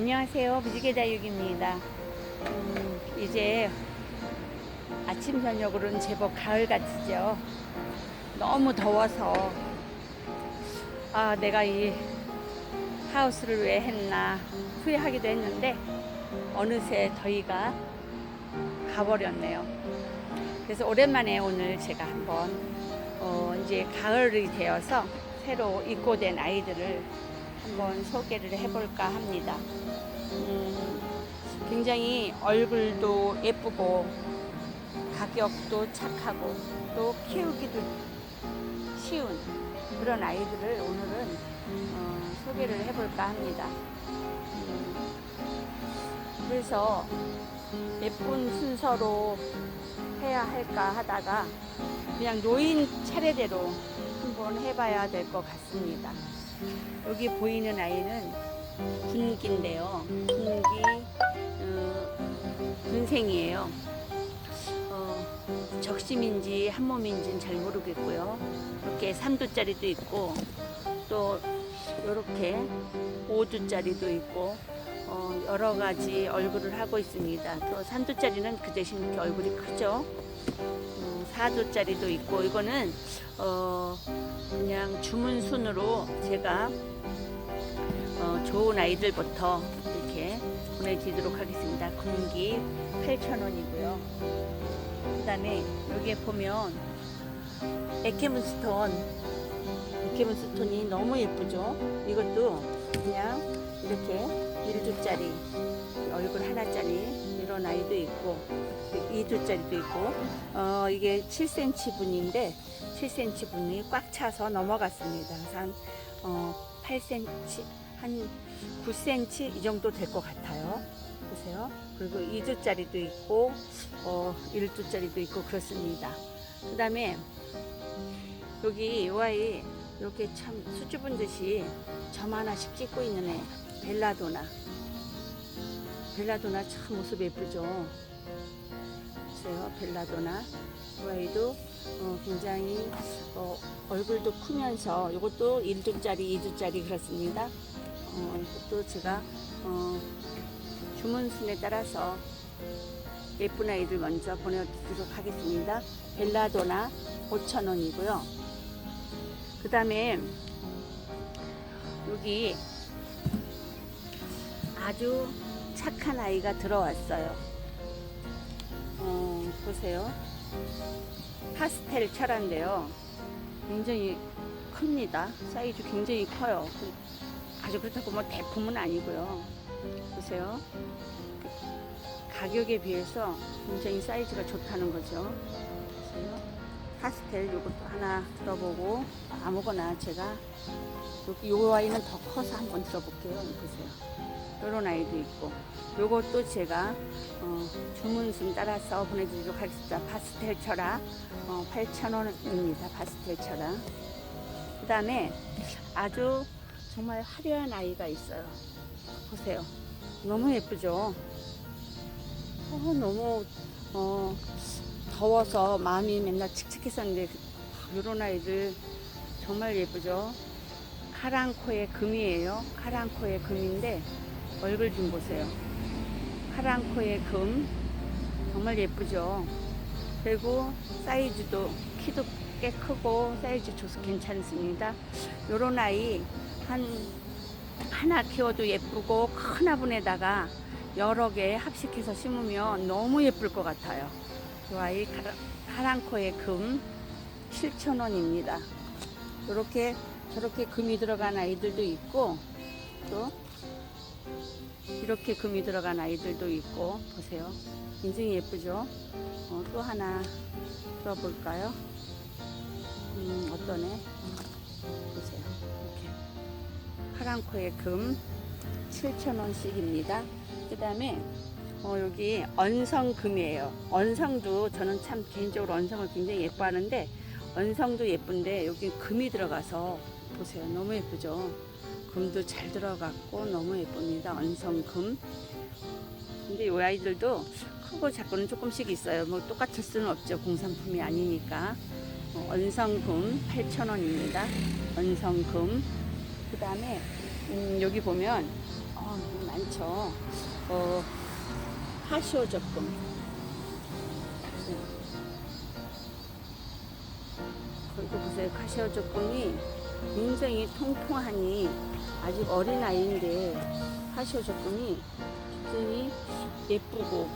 안녕하세요. 무지개 다육입니다. 음, 이제 아침 저녁으로는 제법 가을 같으죠. 너무 더워서 아 내가 이 하우스를 왜 했나 후회하기도 했는데 어느새 더위가 가버렸네요. 그래서 오랜만에 오늘 제가 한번 어, 이제 가을이 되어서 새로 입고된 아이들을 한번 소개를 해볼까 합니다. 음, 굉장히 얼굴도 예쁘고 가격도 착하고 또 키우기도 쉬운 그런 아이들을 오늘은 어, 소개를 해볼까 합니다. 음, 그래서 예쁜 순서로 해야 할까 하다가 그냥 노인 차례대로 한번 해봐야 될 것 같습니다. 여기 보이는 아이는 군기인데요. 군기 어, 군생이에요. 어, 적심인지 한몸인지는 잘 모르겠고요. 이렇게 3두짜리도 있고 또 이렇게 5두짜리도 있고 어, 여러 가지 얼굴을 하고 있습니다. 또 3두짜리는 그 대신 이렇게 얼굴이 크죠. 음, 4두짜리도 있고 이거는 어, 그냥 주문 순으로 제가 어, 좋은 아이들부터 이렇게 보내드리도록 하겠습니다. 군기 8,000원이고요. 그 다음에 여기에 보면 에케문스톤 에케문스톤이 너무 예쁘죠? 이것도 그냥 이렇게 1두짜리 얼굴 하나짜리 이런 아이도 있고 2두짜리도 있고 어, 이게 7cm 분인데 7cm 분이 꽉 차서 넘어갔습니다. 한 어, 8cm 한 9cm 이 정도 될 것 같아요. 보세요. 그리고 2두짜리도 있고 어, 1두짜리도 있고 그렇습니다. 그 다음에 여기 이 아이 이렇게 참 수줍은 듯이 점 하나씩 찍고 있는 애 벨라도나 벨라도나 참 모습 예쁘죠 보세요 벨라도나 이 아이도 어, 굉장히 어, 얼굴도 크면서 이것도 1두짜리 2두짜리 그렇습니다 어, 이것도 제가 어, 주문순에 따라서 예쁜 아이들 먼저 보내드리도록 하겠습니다 벨라도나 5,000원이고요 그 다음에 여기 아주 착한 아이가 들어왔어요. 어, 보세요. 파스텔 철화인데요. 굉장히 큽니다. 사이즈 굉장히 커요. 그 아주 그렇다고 뭐 대품은 아니고요. 보세요. 가격에 비해서 굉장히 사이즈가 좋다는 거죠. 파스텔 요것도 하나 들어보고 아무거나 제가 여기 요 아이는 더 커서 한번 들어볼게요. 보세요. 요런 아이도 있고 요것도 제가 어, 주문순 따라서 보내드리도록 하겠습니다. 파스텔 철화 어, 8,000원입니다. 파스텔 철화 그 다음에 아주 정말 화려한 아이가 있어요. 보세요. 너무 예쁘죠? 어, 너무 어, 더워서 마음이 맨날 칙칙했었는데 이런 아이들 정말 예쁘죠. 카랑코의 금이에요. 카랑코의 금인데 얼굴 좀 보세요. 카랑코의 금 정말 예쁘죠. 그리고 사이즈도 키도 꽤 크고 사이즈 조수 괜찮습니다. 요런 아이 한 하나 키워도 예쁘고 큰 화분에다가 여러 개 합식해서 심으면 너무 예쁠 것 같아요. 이 아이 카랑코의 금 7,000원입니다. 이렇게 저렇게 금이 들어간 아이들도 있고 또 이렇게 금이 들어간 아이들도 있고 보세요. 굉장히 예쁘죠? 어, 또 하나 들어볼까요? 음, 어떠네? 보세요. 이렇게 파랑코의 금 7,000원씩입니다. 그 다음에 어, 여기 언성금이에요. 언성도 저는 참 개인적으로 언성을 굉장히 예뻐하는데 언성도 예쁜데 여기 금이 들어가서 보세요. 너무 예쁘죠? 금도 잘 들어갔고 너무 예쁩니다. 언성금. 근데 이 아이들도 크고 작고는 조금씩 있어요. 뭐 똑같을 수는 없죠. 공산품이 아니니까. 어, 언성금 8,000원입니다. 언성금. 그 다음에 음, 여기 보면 어, 많죠. 어, 카시오 적금. 네. 그리고 보세요. 카시오 적금이 굉장히 통통하니 아직 어린 아이인데 적금이 굉장히 예쁘고.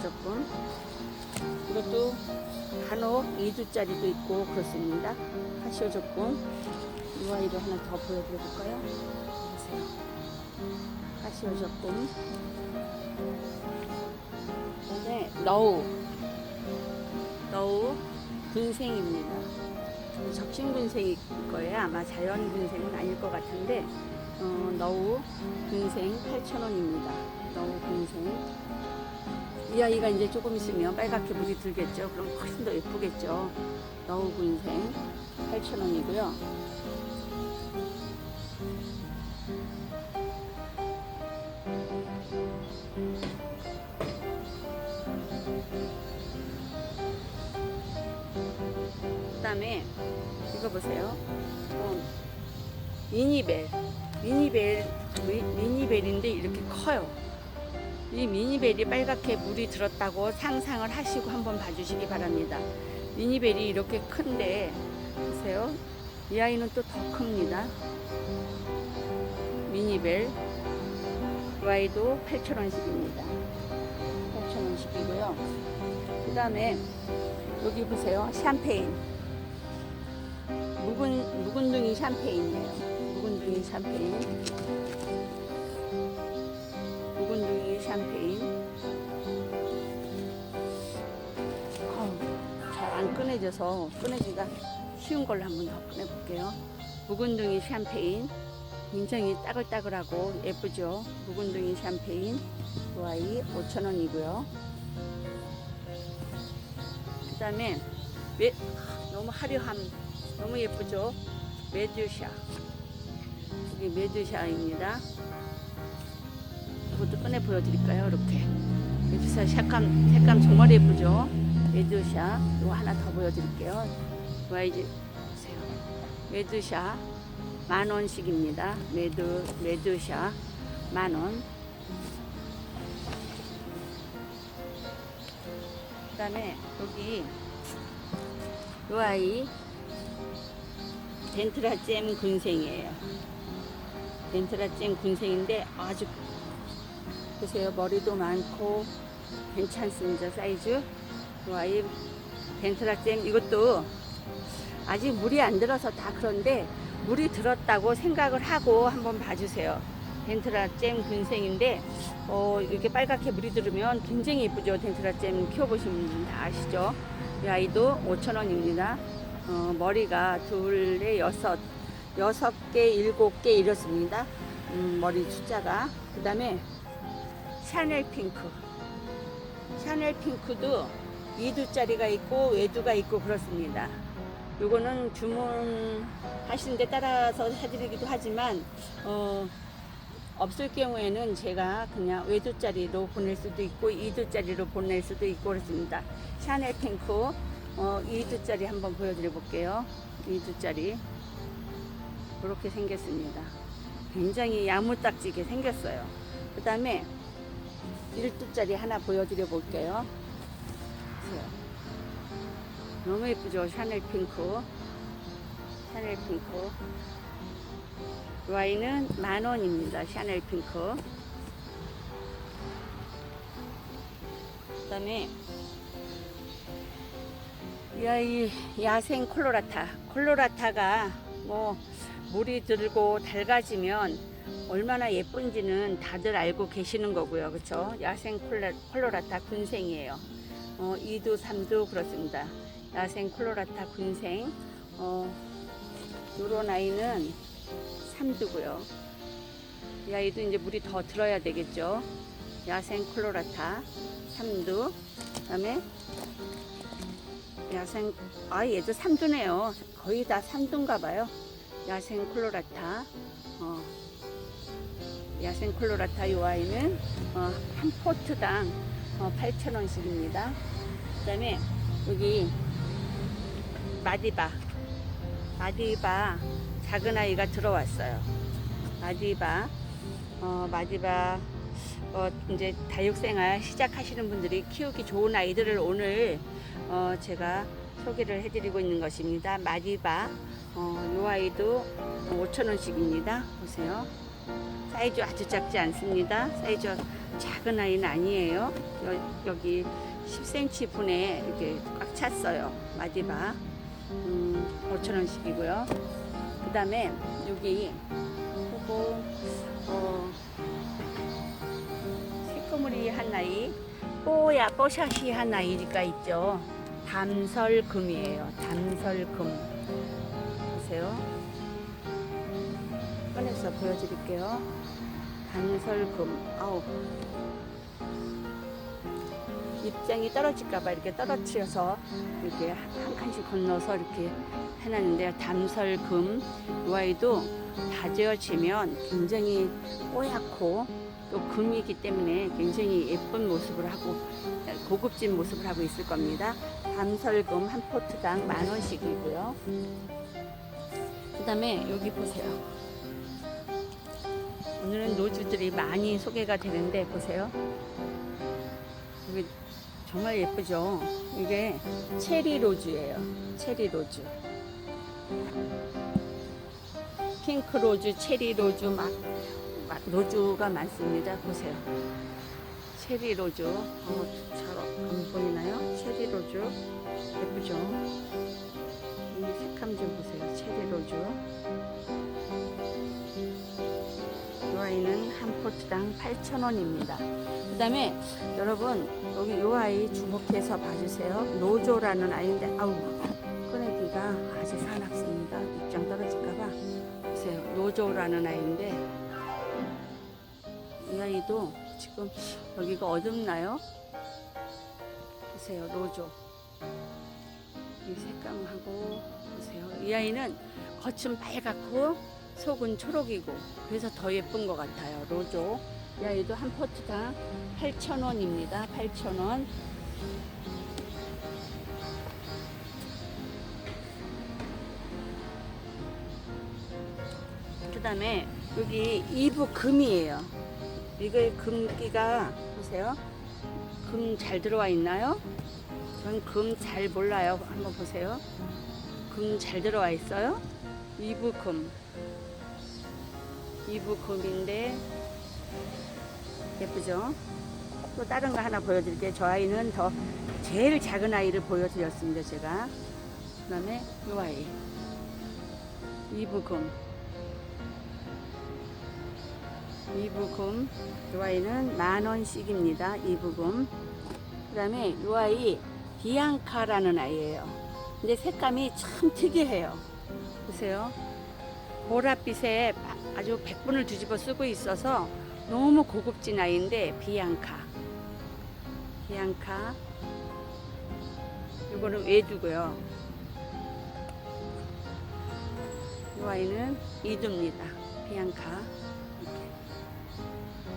적금 이것도 간혹 2주짜리도 있고 그렇습니다. 적금 이 아이도 하나 더 보여드려 볼까요? 보세요. 적금 그다음에 너우. 너우 군생입니다. 적신 군생일 거예요. 아마 자연 군생은 아닐 것 같은데 어, 너우 군생 8,000원입니다. 너우 군생 이 아이가 이제 조금 있으면 빨갛게 물이 들겠죠. 그럼 훨씬 더 예쁘겠죠. 너우 군생 8,000원이고요. 다음에 이거 보세요. 어, 미니벨, 미니벨, 미- 미니벨인데 이렇게 커요. 이 미니벨이 빨갛게 물이 들었다고 상상을 하시고 한번 봐주시기 바랍니다. 미니벨이 이렇게 큰데 보세요. 이 아이는 또 더 큽니다. 미니벨 이 아이도 8,000원씩입니다. 8,000원씩이고요. 그 다음에 여기 보세요. 샴페인. 묵은, 묵은둥이 샴페인이에요. 묵은둥이 샴페인. 묵은둥이 샴페인. 잘 안 꺼내져서 꺼내기가 쉬운 걸로 한번 더 꺼내볼게요. 묵은둥이 샴페인. 굉장히 따글따글하고 예쁘죠? 묵은둥이 샴페인. 그 아이 5,000원이고요. 그 다음에 너무 화려함 너무 예쁘죠? 메두샤. 이게 메두샤입니다. 이것도 꺼내 보여드릴까요? 이렇게. 메두샤 색감 색감 정말 예쁘죠? 메두샤. 이거 하나 더 보여드릴게요. YG 보세요. 메두샤 만 원씩입니다. 메두 메두샤 만 원. 그 다음에 여기 이 아이 덴트라잼 군생이에요. 덴트라잼 군생인데 아주 보세요 머리도 많고 괜찮습니다 사이즈. 이 아이 덴트라잼 이것도 아직 물이 안 들어서 다 그런데 물이 들었다고 생각을 하고 한번 봐주세요. 덴트라잼 군생인데 어, 이렇게 빨갛게 물이 들으면 굉장히 예쁘죠. 덴트라잼 키워보시는 분다 아시죠? 이 아이도 5,000원입니다. 어, 머리가 둘에 여섯, 여섯 개, 일곱 개 이렇습니다. 음, 머리 숫자가. 그 다음에 샤넬 핑크. 샤넬 핑크도 2두짜리가 있고 외두가 있고 그렇습니다. 요거는 주문하시는 데 따라서 해드리기도 하지만 어, 없을 경우에는 제가 그냥 외두짜리로 보낼 수도 있고 2두짜리로 보낼 수도 있고 그렇습니다. 샤넬 핑크 어, 2두짜리 한번 보여드려 볼게요. 2두짜리 이렇게 생겼습니다. 굉장히 야무딱지게 생겼어요. 그 다음에 1두짜리 하나 보여드려 볼게요. 너무 예쁘죠? 샤넬 핑크. 샤넬 핑크. 이 아이는 만 원입니다. 샤넬 핑크. 그 다음에 이 아이 야생 콜로라타. 콜로라타가 뭐 물이 들고 달가지면 얼마나 예쁜지는 다들 알고 계시는 거고요. 그렇죠? 야생 콜로라타 군생이에요. 어, 2두, 3두 그렇습니다. 야생 콜로라타 군생. 어, 요런 아이는 3두고요. 이 아이도 이제 물이 더 들어야 되겠죠. 야생 콜로라타 3두. 그 다음에 야생 아 얘도 3두네요. 거의 다 3두인가 봐요. 야생 콜로라타. 어, 야생 콜로라타 이 아이는 어, 한 포트당 어, 8,000원씩입니다. 그 다음에 여기 마디바 마디바 작은 아이가 들어왔어요. 마디바 어, 마디바 어, 이제 다육생활 시작하시는 분들이 키우기 좋은 아이들을 오늘 어, 제가 소개를 해드리고 있는 것입니다. 마디바 어, 요 아이도 5,000원씩입니다. 보세요. 사이즈 아주 작지 않습니다. 사이즈 작은 아이는 아니에요. 여, 여기 10cm 분에 이렇게 꽉 찼어요. 마디바. 음, 5,000원씩이고요. 그 다음에 여기 요거 어, 새꼬물이 한 아이 뽀야 뽀샤시 한 아이가 있죠. 담설금이에요. 담설금. 보세요. 꺼내서 보여드릴게요. 담설금. 아우. 입장이 떨어질까봐 이렇게 떨어뜨려서 이렇게 한 칸씩 건너서 이렇게 해놨는데요. 담설금. 이 아이도 다져지면 굉장히 뽀얗고 또 금이기 때문에 굉장히 예쁜 모습을 하고 고급진 모습을 하고 있을 겁니다. 담설금 한 포트당 만 원씩이고요. 그 다음에 여기 보세요. 오늘은 노주들이 많이 소개가 되는데 보세요. 여기 정말 예쁘죠? 이게 체리 로즈예요. 체리 로즈. 핑크 로즈, 체리 로즈 막, 막 로즈가 많습니다. 보세요. 체리 로즈. 어, 잘안 보이나요? 체리 로즈. 예쁘죠? 이 색감 좀 보세요. 체리 로즈. 이 아이는 한 포트당 8,000원입니다. 그 다음에 여러분 여기 이 아이 주목해서 봐주세요. 노조라는 아이인데 아우 꺼내기가 아주 사납습니다. 입장 떨어질까봐 보세요. 노조라는 아이인데 이 아이도 지금 여기가 어둡나요? 보세요. 노조 이 색감하고 보세요. 이 아이는 겉은 빨갛고 속은 초록이고 그래서 더 예쁜 것 같아요. 로조. 이 아이도 한 포트당 8,000원입니다. 8,000원. 그 다음에 여기 이부 금이에요. 이거 금기가 보세요. 금 잘 들어와 있나요? 전 금 잘 몰라요. 한번 보세요. 금 잘 들어와 있어요? 이부 금. 이부 금인데 예쁘죠? 또 다른 거 하나 보여드릴게요. 저 아이는 더 제일 작은 아이를 보여드렸습니다. 제가. 그 다음에 이 아이. 이부금. 이부금. 이 아이는 만 원씩입니다. 이부금. 그 다음에 이 아이 비앙카라는 아이예요. 근데 색감이 참 특이해요. 보세요. 보랏빛에 아주 백분을 뒤집어 쓰고 있어서 너무 고급진 아이인데 비앙카. 비앙카. 이거는 외두고요. 이 아이는 이두입니다. 비앙카.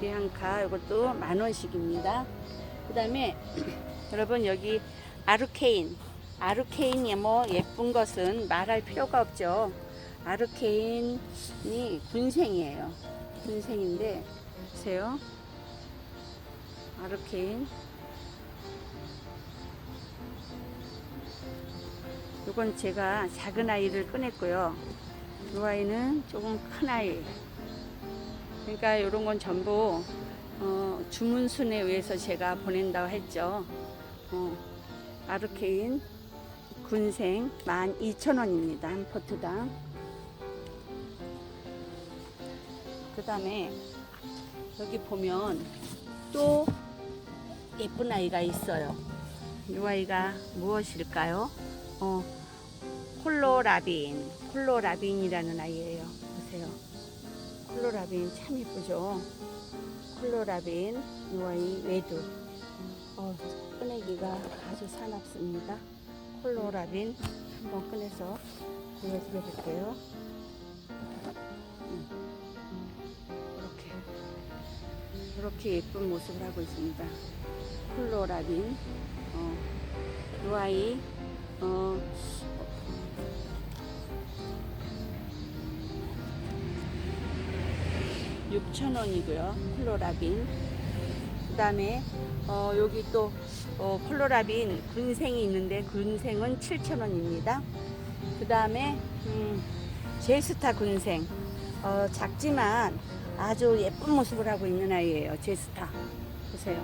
비앙카 이것도 만 원씩입니다. 그 다음에 여러분 여기 아르케인. 아르케인이 뭐 예쁜 것은 말할 필요가 없죠. 아르케인이 군생이에요. 군생인데 보세요. 아르케인. 이건 제가 작은 아이를 꺼냈고요. 이 아이는 조금 큰 아이. 그러니까 이런 건 전부 어, 주문순에 의해서 제가 보낸다고 했죠. 어, 아르케인 군생 12,000원입니다. 한 포트당. 그 다음에 여기 보면 또 예쁜 아이가 있어요. 이 아이가 무엇일까요? 어, 콜로라빈. 콜로라빈이라는 아이예요. 보세요. 콜로라빈 참 예쁘죠? 콜로라빈. 이 아이 외두. 어, 꺼내기가 아주 사납습니다. 콜로라빈 한번 꺼내서 보여드려 볼게요. 이렇게 이렇게 예쁜 모습을 하고 있습니다. 콜로라빈 어, 이 아이 어, 6,000원이고요. 콜로라빈. 그 다음에 어, 여기 또 어, 콜로라빈 군생이 있는데 군생은 7,000원입니다. 그 다음에 음, 제스타 군생 어, 작지만 아주 예쁜 모습을 하고 있는 아이예요. 제스타 보세요.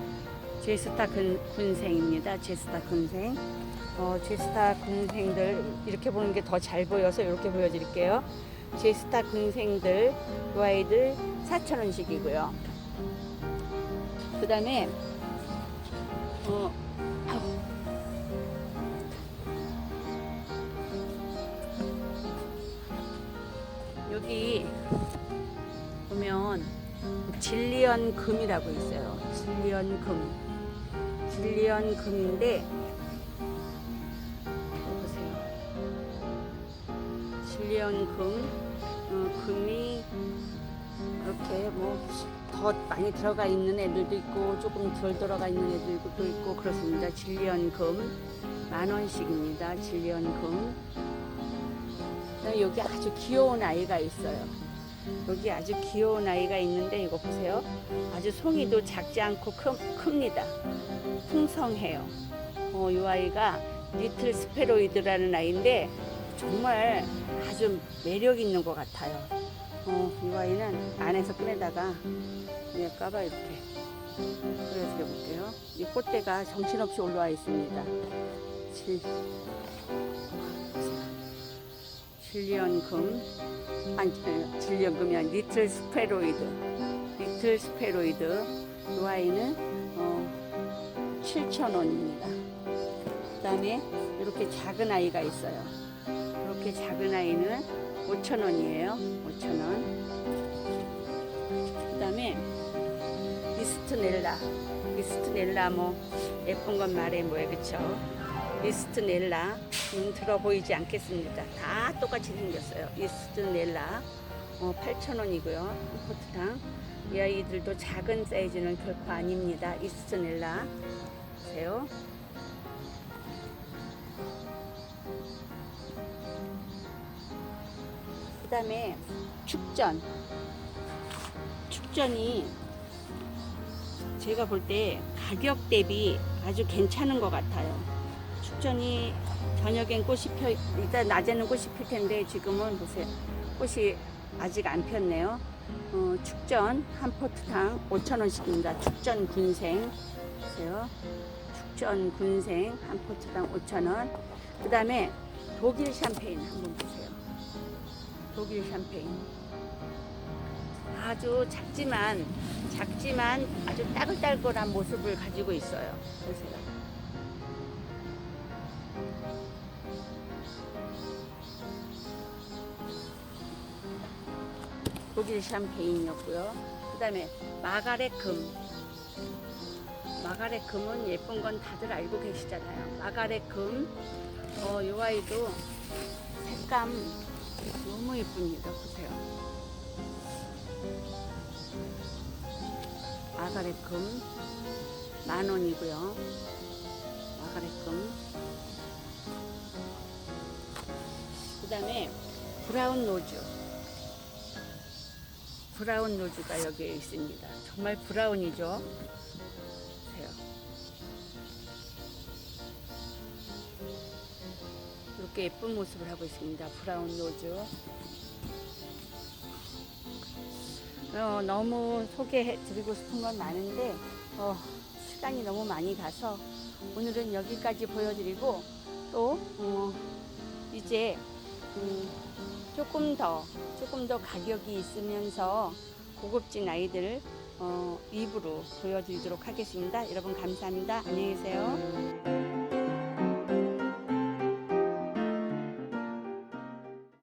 제스타 군, 군생입니다. 제스타 군생. 어, 제스타 군생들 이렇게 보는 게 더 잘 보여서 이렇게 보여드릴게요. 제 스타 군생들 이 아이들 4,000원씩이고요. 그 다음에 어. 여기 보면 진리언 금이라고 있어요. 진리언 금. 진리언 금인데 진리언 금. 어, 금이 이렇게 뭐 더 많이 들어가 있는 애들도 있고 조금 덜 들어가 있는 애들도 있고 그렇습니다. 진리언 금. 만 원씩입니다. 진리언 금. 그다음에 여기 아주 귀여운 아이가 있어요. 여기 아주 귀여운 아이가 있는데 이거 보세요. 아주 송이도 작지 않고 크, 큽니다. 풍성해요. 어, 이 아이가 리틀 스페로이드라는 아이인데 정말 아주 매력 있는 것 같아요. 어, 이 아이는 안에서 꺼내다가 그냥 까봐 이렇게 보여드려 볼게요. 이 꽃대가 정신없이 올라와 있습니다. 질, 질리언금 아니 질리언금이 아니 리틀 스페로이드 리틀 스페로이드 이 아이는 어, 7,000원입니다. 그 다음에 이렇게 작은 아이가 있어요. 이렇게 작은 아이는 5,000원이에요. 5,000원. 그 다음에 미스트넬라. 미스트넬라 뭐 예쁜 건 말해 뭐해 그쵸? 미스트넬라 음, 들어 보이지 않겠습니다. 다 똑같이 생겼어요. 미스트넬라 어, 8,000원이고요. 포트당. 이 아이들도 작은 사이즈는 결코 아닙니다. 이스트넬라 보세요. 그 다음에 축전. 축전이 제가 볼 때 가격 대비 아주 괜찮은 것 같아요. 축전이 저녁엔 꽃이 펴, 일단 낮에는 꽃이 필 텐데 지금은 보세요. 꽃이 아직 안 폈네요. 어, 축전 한 포트당 5,000원씩입니다. 축전 군생. 보세요. 축전 군생 한 포트당 5,000원. 그 다음에 독일 샴페인 한번 보세요. 독일 샴페인. 아주 작지만 작지만 아주 따글따글한 모습을 가지고 있어요. 보세요. 독일 샴페인이었고요. 그다음에 마가렛 금. 마가렛 금은 예쁜 건 다들 알고 계시잖아요. 마가렛 금. 어, 요 아이도 색감 너무 예쁩니다. 보세요. 마가렛금 만 원이고요. 마가렛금. 그다음에 브라운 노즈. 브라운 노즈가 여기에 있습니다. 정말 브라운이죠. 이렇게 예쁜 모습을 하고 있습니다. 브라운 노즈. 어, 너무 소개해 드리고 싶은 건 많은데 어, 시간이 너무 많이 가서 오늘은 여기까지 보여드리고 또 어, 이제 음, 조금 더 조금 더 가격이 있으면서 고급진 아이들 어, 입으로 보여드리도록 하겠습니다. 여러분 감사합니다. 안녕히 계세요.